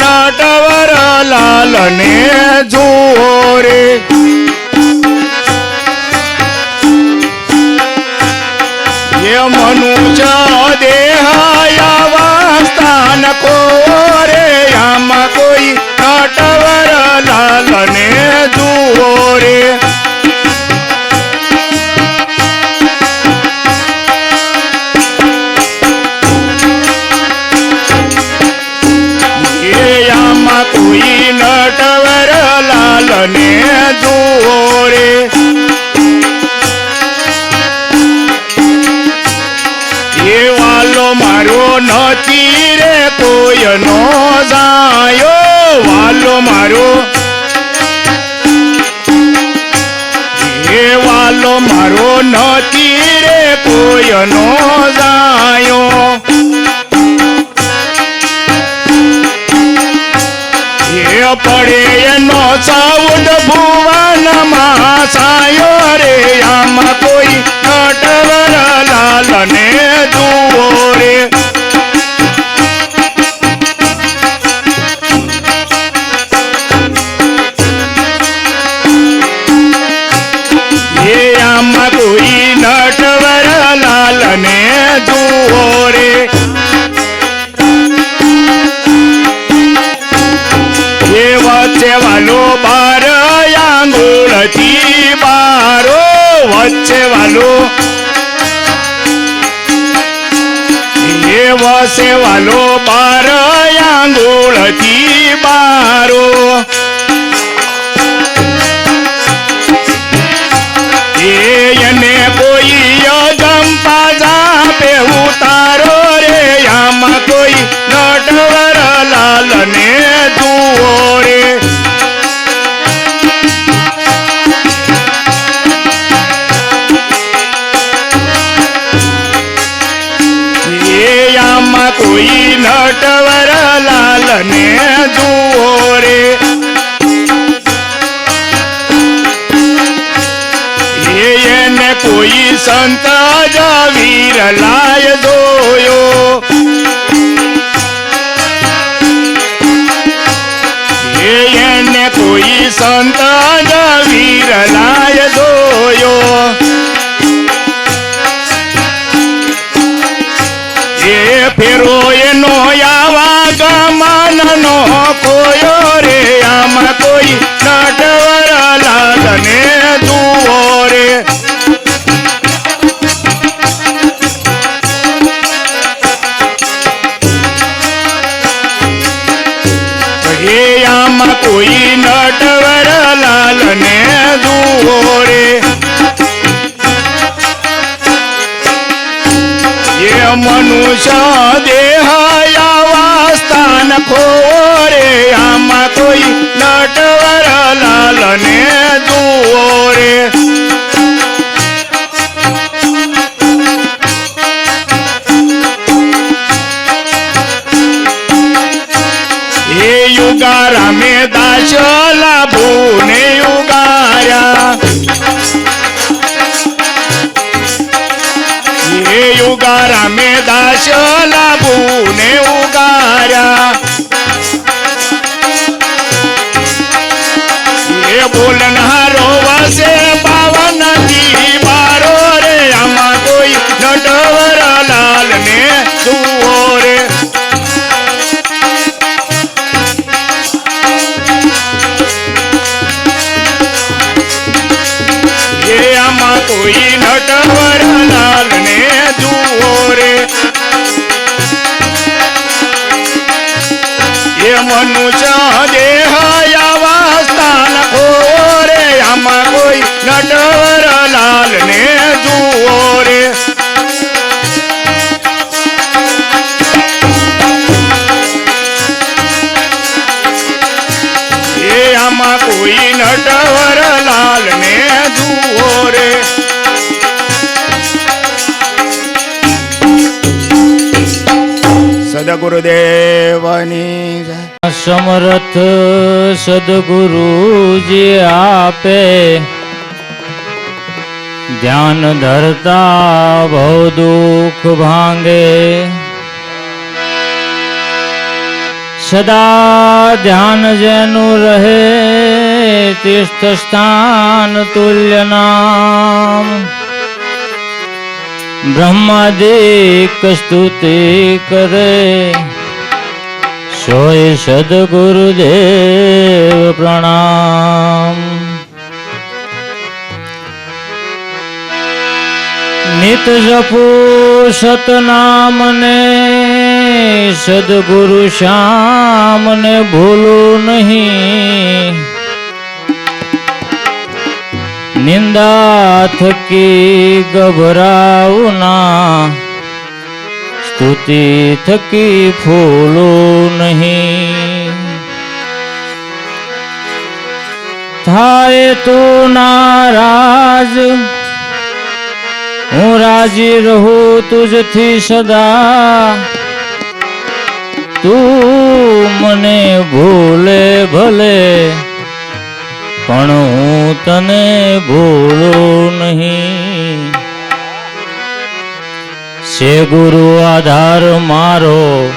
નટવર લાલને જુઓ રે. એ કોઈ નો જાયો, વાલો મારો. એ વાલો મારો નથી રે, કોઈ નો જાયો. એ પડે એનો સાઉડ ભુવનમાં સાયો રે, આમાં કોઈ નટવર લાલને જુઓ રે. વાલો એ વસે વાલો બાર संत जावीर लाय दो यो। ये कोई संत जावीर लाय दो यो। ये फिर यावा गमन नो कोयो रे, आम कोई नाटवा મનુષ્ય દેહ આવા સ્થાન ખોરે આમાં કોઈ નટવર લાલને જુઓ રે એ યુગારા મે દાસ લાભુ સદગુરુદેવની જય. સમરથ સદગુરુજી આપે ધ્યાન ધરતા ભવ દુઃખ ભાંગે સદા ધ્યાન જેનું રહે તીર્થ સ્થાન તુલ્ય નામ બ્રહ્માદિક સ્તુતિ કરે સોય સદગુરુદેવ પ્રણામ. નિત જપો સતનામને સદગુરુ શ્યામને ભૂલું નહીં. નિંદા થકી ગભરાવું ના સ્તુતિ થકી ફૂલું નહીં થાય તું નારાજ હું રાજી રહું તુજથી સદા તું મને ભૂલે ભલે પણ હું તને ભૂલું નહીં. છે ગુરુ આધાર મારો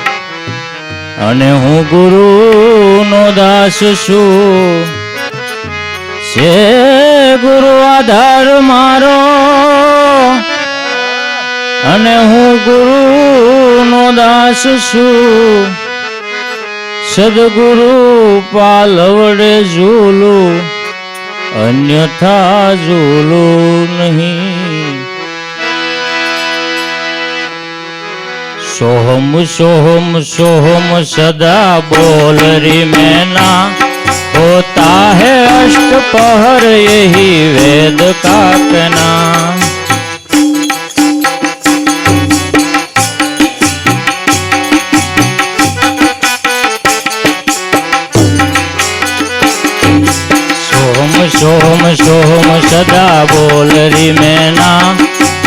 અને હું ગુરુનો દાસ છું. છે ગુરુ આધાર મારો અને હું ગુરુનો દાસ છું. સદગુરુ પાલવડે ઝૂલું અન્યથા ઝૂલું નહીં સોહમ સોહમ સોહમ સદા બોલ રી मैना होता है अष्टपहर यही वेद का कहना सोम सदा बोल री मैना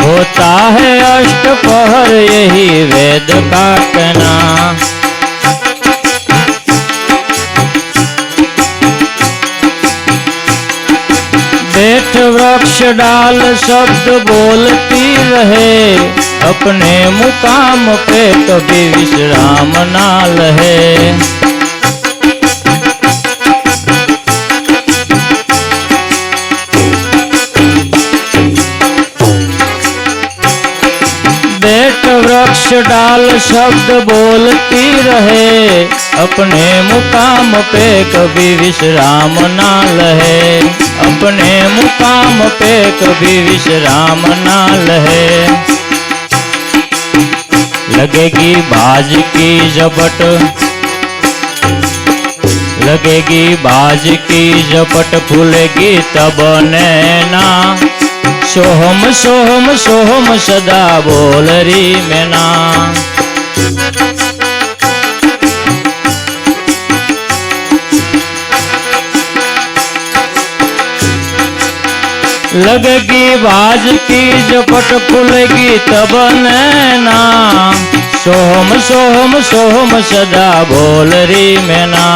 होता है अष्ट अष्टपहर यही वेद का कहना बेट वृक्ष डाल शब्द बोलती रहे, अपने मुकाम पे कभी विश्राम ना लहे। डाल शब्द बोलती रहे, अपने मुकाम पे कभी विश्राम ना लहे। अपने मुकाम पे कभी विश्राम ना लहे। लगेगी बाज की झपट लगेगी बाज की झपट खुलेगी तब नैना। सोहम सोहम सोहम सदा बोल री मैना। लगेगी बाज की झपट खुलेगी तब नैना। सोहम सोहम सोहम सदा बोल री मैना।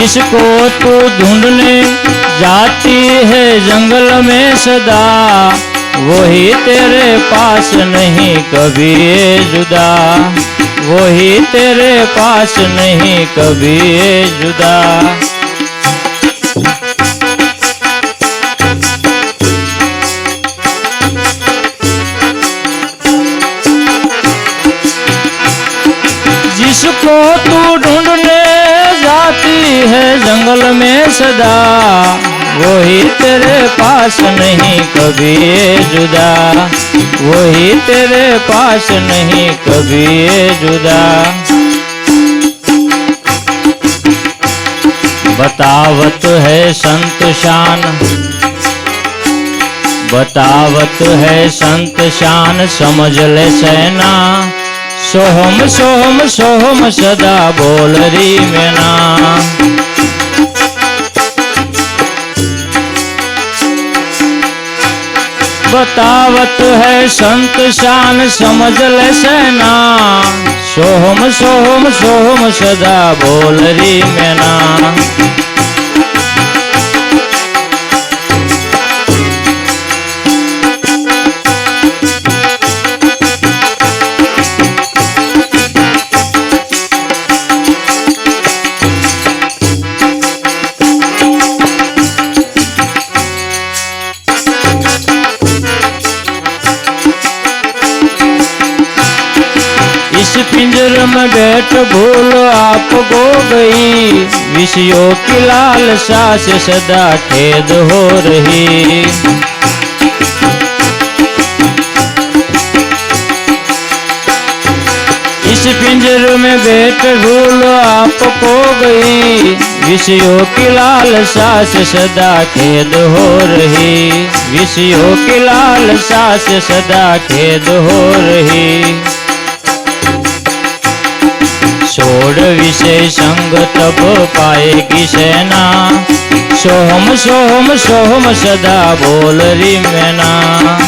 जिसको तू ढूँढने जाती है जंगल में सदा, वही तेरे पास नहीं कभी जुदा। वही तेरे पास नहीं कभी जुदा। वही तेरे पास नहीं कभी जुदा। वही तेरे पास नहीं कभी जुदा। बतावत है संत शान। बतावत है संत शान, समझ ले सेना। सोहम सोहम सोहम, सदा बोल री मैना। बतावत है संत शान समझ ले सेना। सोहम सोहम सोहम सदा बोल री मैना। पिंजर में बैठ भूल आपको गई। विषयों की लालसा से सदा खेद हो रही। इस पिंजर में बैठ भूल आपको गई। विषयों की लालसा से सदा खेद हो रही। विषयों की लालसा से सदा खेद हो रही। विषय संग तब पाएगी सेना। सोहम सोहम सोहम सदा बोल री मैना।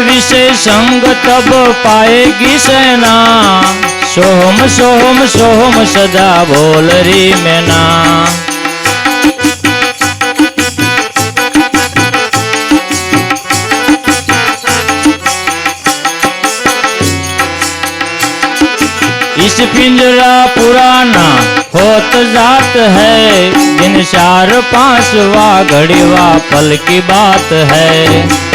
विषय संग तब पाएगी सेना। सोहम सोहम सोहम सदा बोल री मैना। इस पिंजरा पुराना होत जात है दिन चार पांचवा घड़ीवा पल की बात है।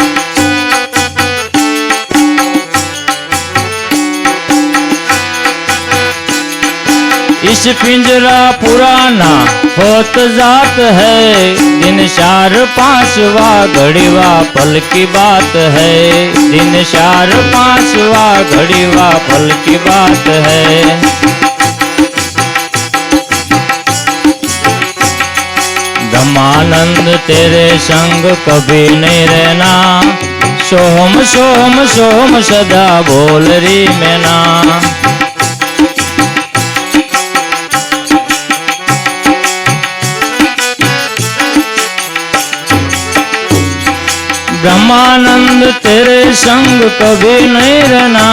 इस पिंजरा पुराना होत जात है। दिन चार पांचवा घड़ीवा पल की बात है। दिन चार पांचवा घड़ीवा पल की बात है। ब्रह्मानंद तेरे संग कभी नहीं रहना। सोहम सोहम सोहम सदा बोल री मैना ब्रह्मानंद तेरे संग कभी नहीं रहना।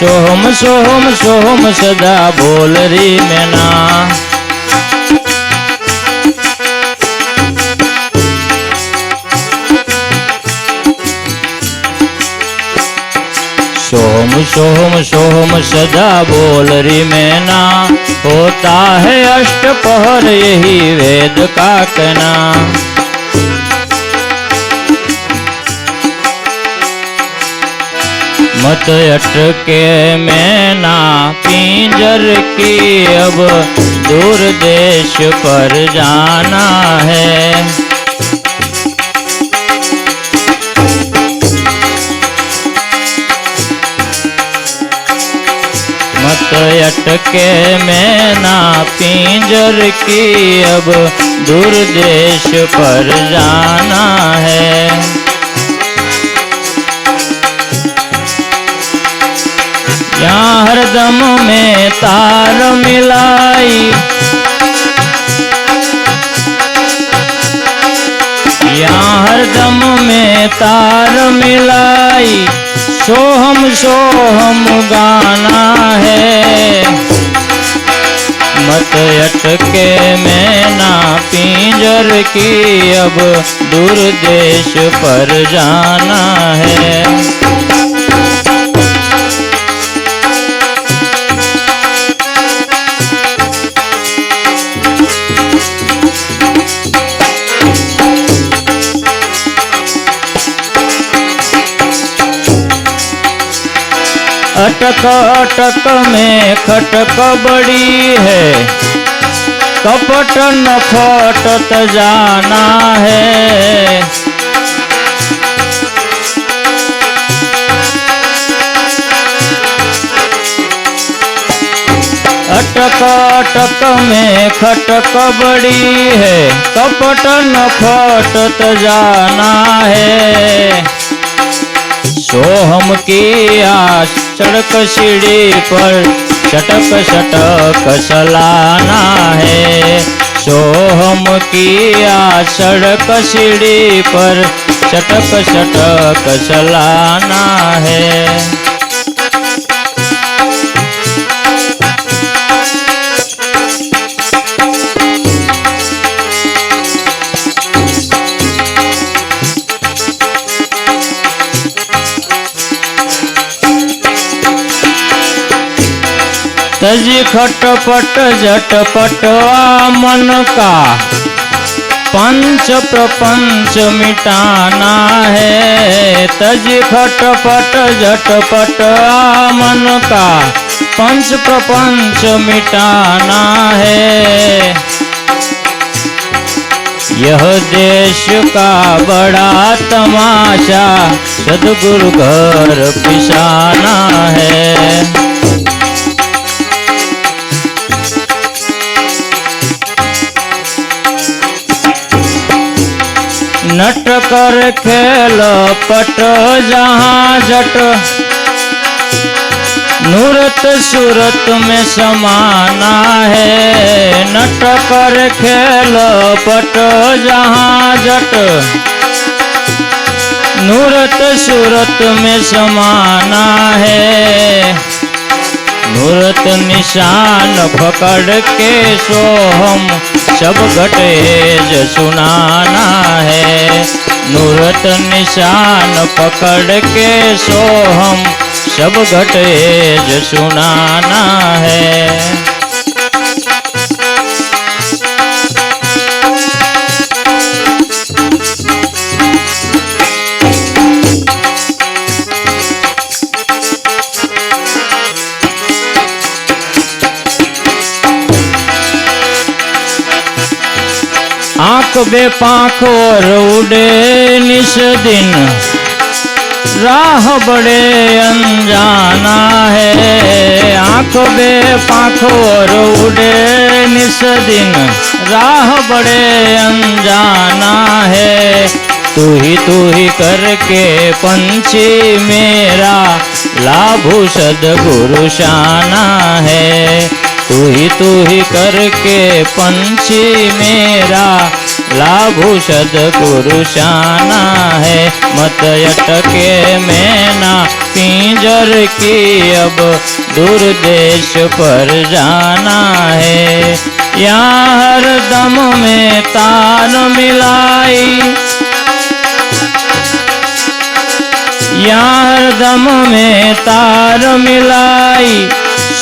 सोहम सोहम सोहम सदा बोल री मैना। सोहम सोहम सोहम सदा बोल री मैना। होता है अष्ट पहर, यही वेद का कहना। मत अटके मैं ना पिंजर की अब दूर देश पर जाना है। मत अटके मैं ना पिंजर की अब दूर देश पर जाना है। हरदम में तार मिलाई। यहाँ हरदम में तार मिलाई। सोहम सोहम गाना है। मत अटके मैं ना पिंजर की, अब दूर देश पर जाना है। अटक अटक में खटक बड़ी है। कपट न फटत जाना है। अटक अटक में खटक बड़ी है। कपट न फटत जाना है। सोहम के आज सड़क सीढ़ी पर चटक चटक सलाना है। सोहम की आस सड़क सीढ़ी पर चटक चटक सलाना है। तजी खटपट, झटपट मन का पंच प्रपंच मिटाना है। तज खटपट, झटपट मन का पंच प्रपंच मिटाना है। यह देश का बड़ा तमाशा, सदगुरु घर पिसाना है। नट कर खेल पट जहाँ जट। नूरत सूरत में समाना है। नट कर खेल पट जहाँ जट। नूरत सूरत में समाना है। नूरत निशान पकड़ के सोहम, सब घटेज सुनाना है। नूरत निशान पकड़ के सोहम, सब घटेज सुनाना है। बे पाख उड़े निस दिन। राह बड़े अनजाना है। आँख बे पाख और उड़े निस दिन। राह बड़े अनजाना है। तू ही तू ही करके पंछी मेरा। लाभू सदगुरु शाना है। तू ही तू ही करके पंछी मेरा। लाभू सदगुरु शाना है, मत अटके मैना। पिंजर की अब दूर देश पर जाना है। यहाँ हर दम में तान मिलाई। यार दम में तार मिलाई।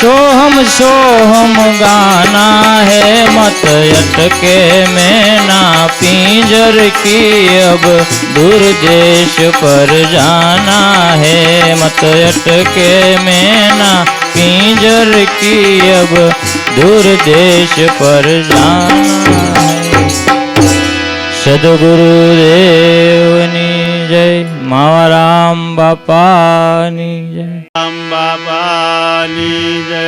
सोहम सोहम गाना है मत अटके में ना पिंजर की अब दूर देश पर जाना है मत अटके में ना पिंजर की अब दूर देश पर जाना है। सदगुरुदेवनी જય માવા રામ બાપાની જય. રામ બાબાની જય.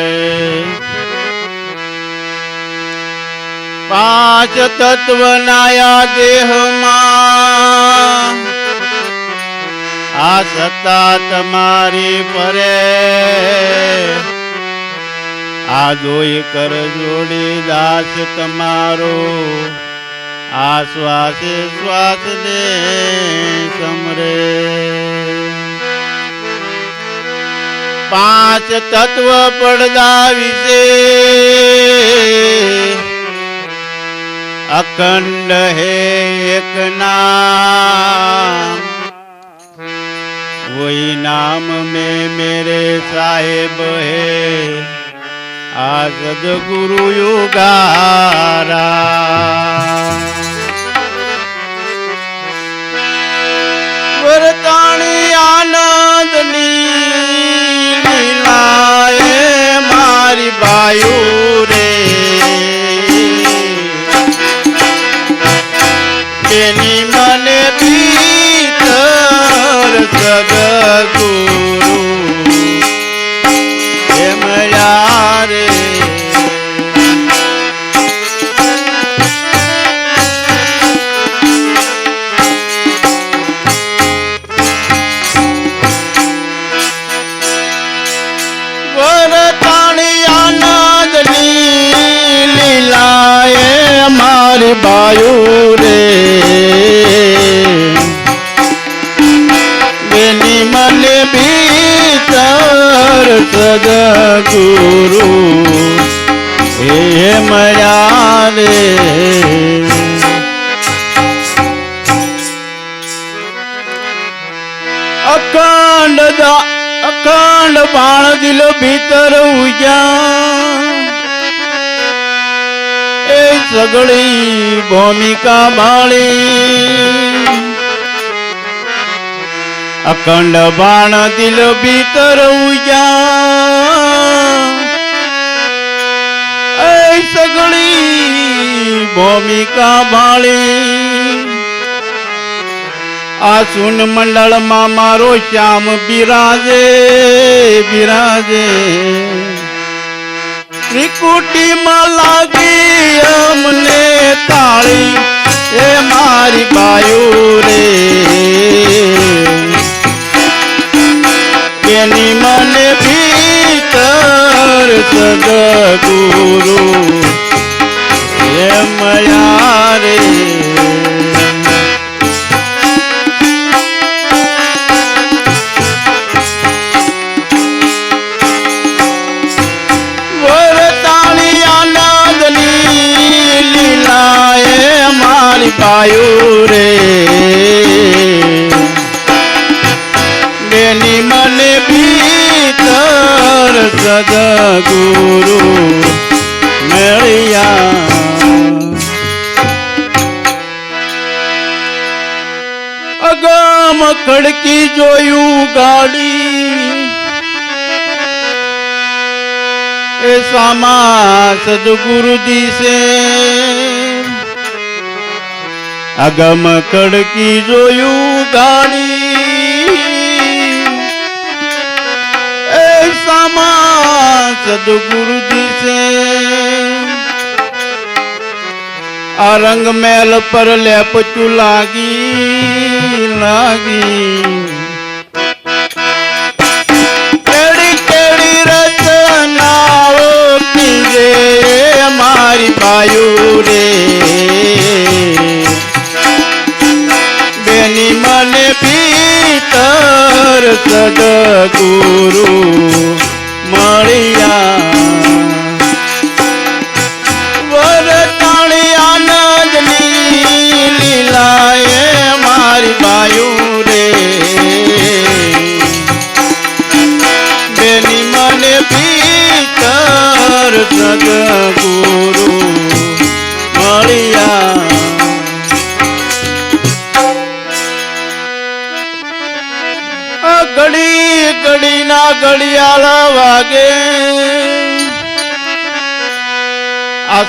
પાંચ તત્વ નાયા દેહમાં આ સત્તા તમારી પરે આ જોઈ કર જોડી દાસ તમારો. આ શ્વાસે શ્વાસ ને સમરે પાંચ તત્વ પડદા વિશે અખંડ હે એક નામ वही नाम में मेरे साहेब है आ सदगुरु युगारा મારી બાયુ રે. બેની મને ભીતર સદગુરુ. હે મયા રે. અકાંડ અકાંડ બાણ દિલ ભીતર ઉજા સગળી ભૂમિકા બાળી અખંડ બાણ દિલ ભીતર ઉજા સગળી ભૂમિકા બાળી આ સુન મંડળમાં મારો શ્યામ બિરાજે બિરાજે. ત્રિકુટીમાં લાગી અમને તાળી. એ મારી બાયુ રે. એની મને ભીતર સદગુરુ એ મયા પાયુ રે. બેની મને ભીતર સદગુરુ મળ્યા. અગામ ખડકી જોયું ગાડી. એ સામા સદગુરુ દિશે. અગમ કડકી જોયું ગાડી. એ સામા સદગુરુ છે. આ રંગ મેલ પર લેપચું લાગી લાગી. કેડી કેડી રચનાઓ કીજે મારી પાયું રે Guru.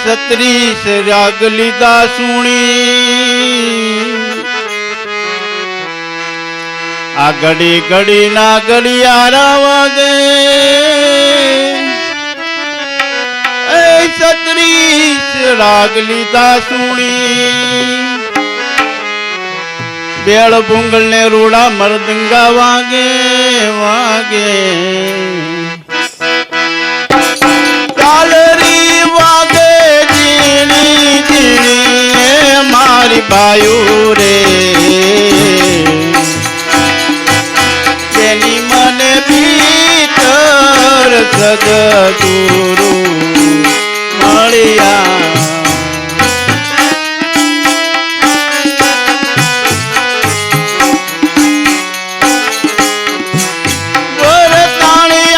સત્રીસ રાગ લીધા સુણી. આ ઘડી ઘડીના ઘડિયાળ વાગે. એ સત્રીસ રાગ લીધા સુણી. બેળ ભૂંગળ ને રૂડા મરદંગા વાગે વાગે. કાલરી બાયુ રે તેની મને ભીતર સદગુરુ મળ્યા. વરતાણી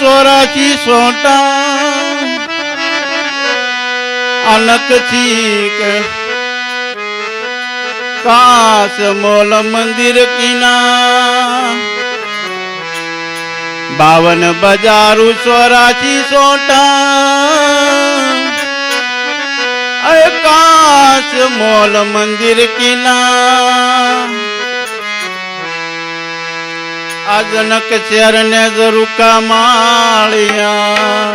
ચોરાશી સોટા. અલક છીક કાશ મોલ મંદિર કિના. બાવન બજારુ ચોરાશી સોટા. કાશ મોલ મંદિર કિના. આજનક ચેરને ગરુકા માળિયા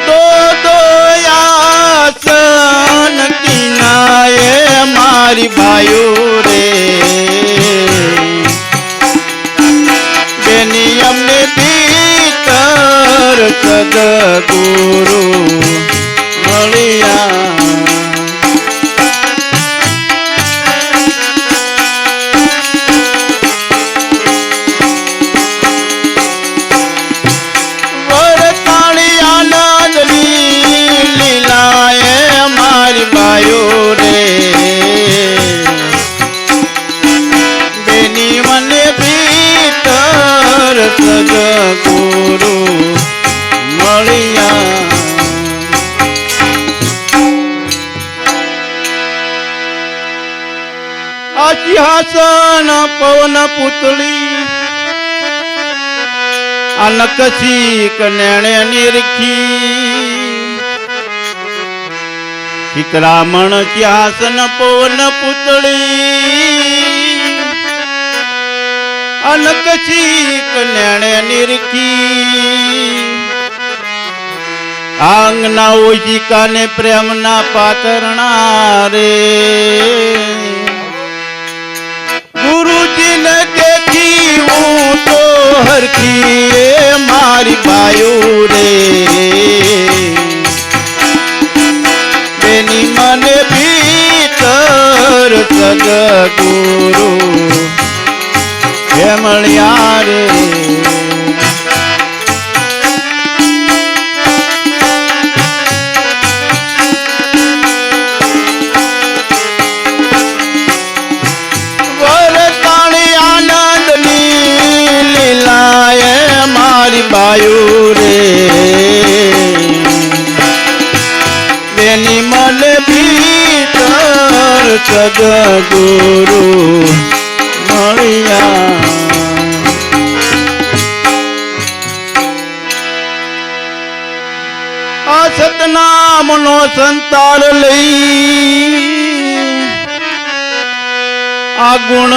દો દોયાસન કિનાએ મારી ભાયો રે બેની અમને દીકર સદ ગુરુ આ નકશી કનેણે નિરખી. શિકરામણ સિંહાસન પવન પુતળી. અનકશી કનેણે નિરખી. આંગના ઓશિકાને પ્રેમના પાતરણા રે. હરખી એ મારી પાયો રે. બેની મને ભીતર સદગુરુ હે મળ્યા રે. સદગુરુ મળ્યા. આ સતનામનો સંતાર લઈ આ ગુણ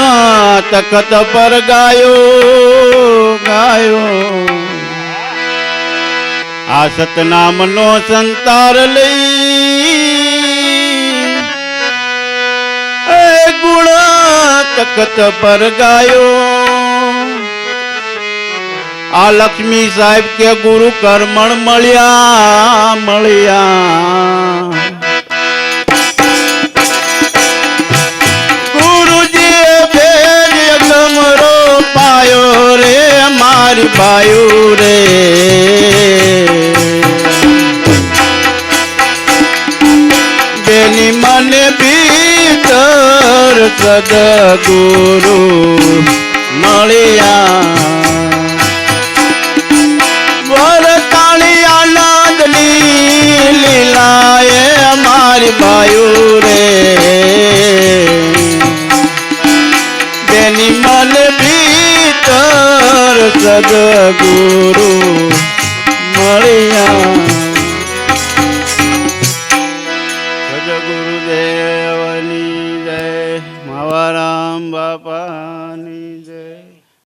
તખત પર ગાયો ગાયો. આ સતનામનો સંતાર લઈ ગુણ તખત પર ગાયો. આ લક્ષ્મી સાહેબ કે ગુરુ કર્મણ મળ્યા મળ્યા. સદગુરુ મળ્યા. વરતાળી આનંદની લીલાએ મારી બાયુ રે. બેની મન ભીતર સદગુરુ